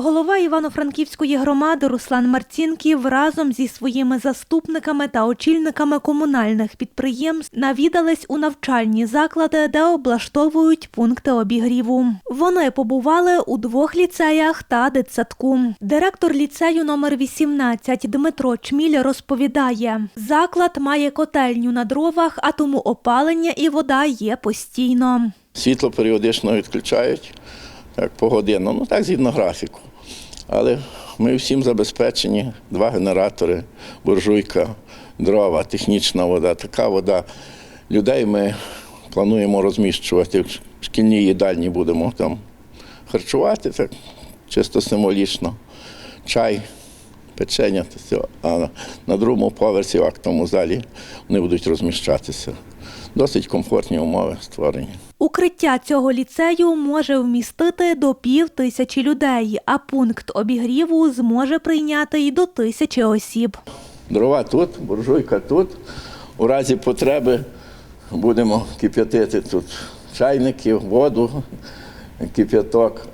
Голова Івано-Франківської громади Руслан Марцінків разом зі своїми заступниками та очільниками комунальних підприємств навідались у навчальні заклади, де облаштовують пункти обігріву. Вони побували у двох ліцеях та дитсадку. Директор ліцею номер 18 Дмитро Чміль розповідає: заклад має котельню на дровах, а тому опалення і вода є постійно. Світло періодично відключають, так, погодинно, ну так згідно графіку. Але ми всім забезпечені, два генератори, буржуйка, дрова, технічна вода, така вода. Людей ми плануємо розміщувати в шкільній їдальні будемо там харчувати, так, чисто символічно. Чай, печення, а на другому поверсі в актовому залі вони будуть розміщатися. Досить комфортні умови створені. Укриття цього ліцею може вмістити до пів тисячі людей, а пункт обігріву зможе прийняти й до тисячі осіб. Дрова тут, буржуйка тут. У разі потреби будемо кип'ятити тут чайники, воду, кип'яток,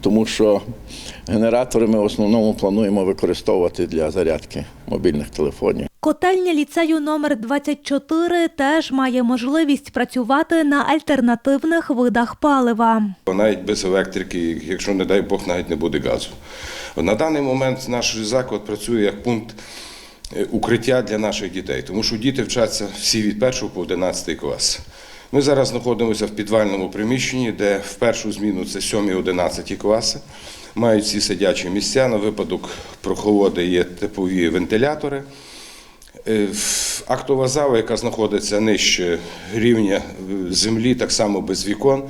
тому що генератори ми в основному плануємо використовувати для зарядки мобільних телефонів. Котельня ліцею номер 24 теж має можливість працювати на альтернативних видах палива. Навіть без електрики, якщо, не дай Бог, навіть не буде газу. На даний момент наш заклад працює як пункт е, укриття для наших дітей, тому що діти вчаться всі від 1 по 11 клас. Ми зараз знаходимося в підвальному приміщенні, де в першу зміну це 7-11 класи. Мають всі сидячі місця. На випадок прохолоди є теплові вентилятори. Е, Актова зала, яка знаходиться нижче рівня е, землі, так само без вікон,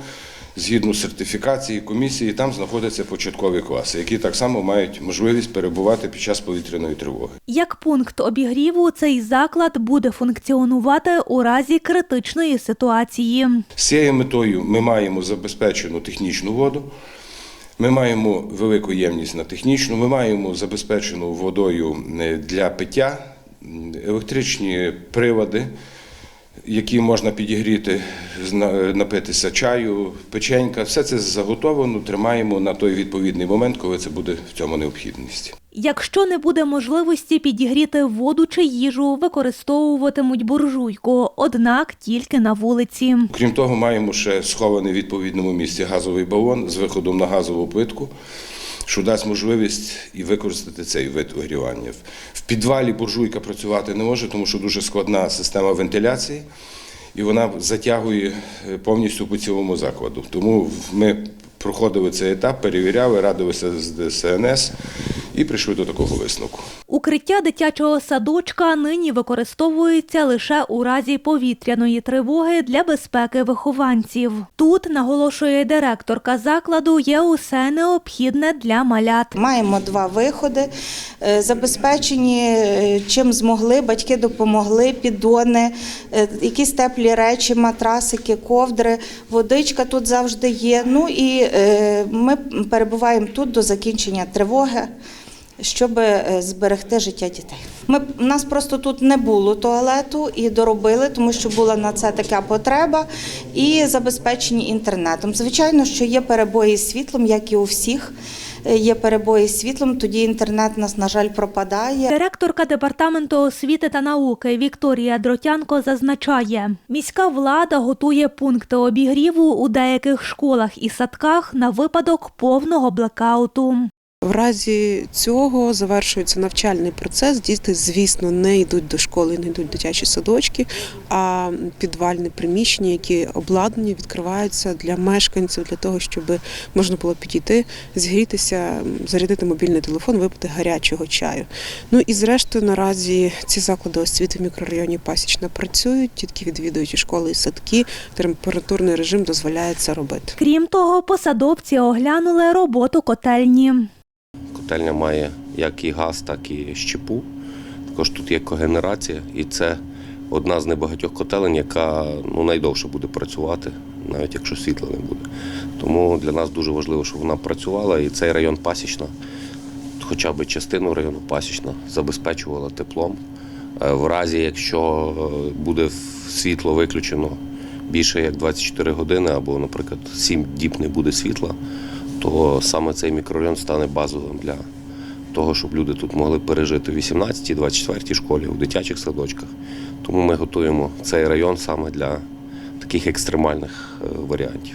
згідно сертифікації комісії, там знаходяться початкові класи, які так само мають можливість перебувати під час повітряної тривоги. Як пункт обігріву, цей заклад буде функціонувати у разі критичної ситуації. З цією метою ми маємо забезпечену технічну воду. Ми маємо велику ємність на технічну, ми маємо забезпечену водою е, для пиття, електричні прилади, які можна підігріти, напитися чаю, печенька. Все це заготовлено, тримаємо на той відповідний момент, коли це буде в цьому необхідність. Якщо не буде можливості підігріти воду чи їжу, використовуватимуть буржуйку, однак тільки на вулиці. Крім того, маємо ще схований в відповідному місці газовий балон з виходом на газову плитку, що дасть можливість і використати цей вид огрівання. В підвалі буржуйка працювати не може, тому що дуже складна система вентиляції, і вона затягує е, повністю по цілому закладу. Тому ми проходили цей етап, перевіряли, радилися з ДСНС і прийшли до такого висновку. Укриття дитячого садочка нині використовується лише у разі повітряної тривоги для безпеки вихованців. Тут, наголошує директорка закладу, є усе необхідне для малят. Маємо два виходи, е, забезпечені е, чим змогли, батьки допомогли, піддони, е, якісь теплі речі, матрасики, ковдри, водичка тут завжди є. Ну і ми перебуваємо тут до закінчення тривоги. Щоб е, зберегти життя дітей, ми у нас просто тут не було туалету і доробили, тому що була на це така потреба, і забезпечені інтернетом. Звичайно, що є перебої з світлом, як і у всіх. Е, Є перебої з світлом, тоді інтернет нас, на жаль, пропадає. Директорка департаменту освіти та науки Вікторія Дротянко зазначає, міська влада готує пункти обігріву у деяких школах і садках на випадок повного блекауту. В разі цього завершується навчальний процес. Діти, звісно, не йдуть до школи, не йдуть дитячі садочки, а підвальні приміщення, які обладнані, відкриваються для мешканців, для того, щоб можна було підійти, зігрітися, зарядити мобільний телефон, випити гарячого чаю. Ну і зрештою, наразі ці заклади освіти в мікрорайоні Пасічна працюють, дітки відвідують і школи і садки. Температурний режим дозволяє це робити. Крім того, посадовці оглянули роботу котельні. Котельня має як і газ, так і щепу. Також тут є когенерація, і це одна з небагатьох котелень, яка ну, найдовше буде працювати, навіть якщо світла не буде. Тому для нас дуже важливо, щоб вона працювала, і цей район Пасічна, хоча б частину району Пасічна, забезпечувала теплом. Е, В разі, якщо е, буде світло виключено більше як 24 години, або, наприклад, 7 діб не буде світла, то саме цей мікрорайон стане базовим для того, щоб люди тут могли пережити в 18-й, 24-й школі, у дитячих садочках. Тому ми готуємо цей район саме для таких екстремальних е, варіантів.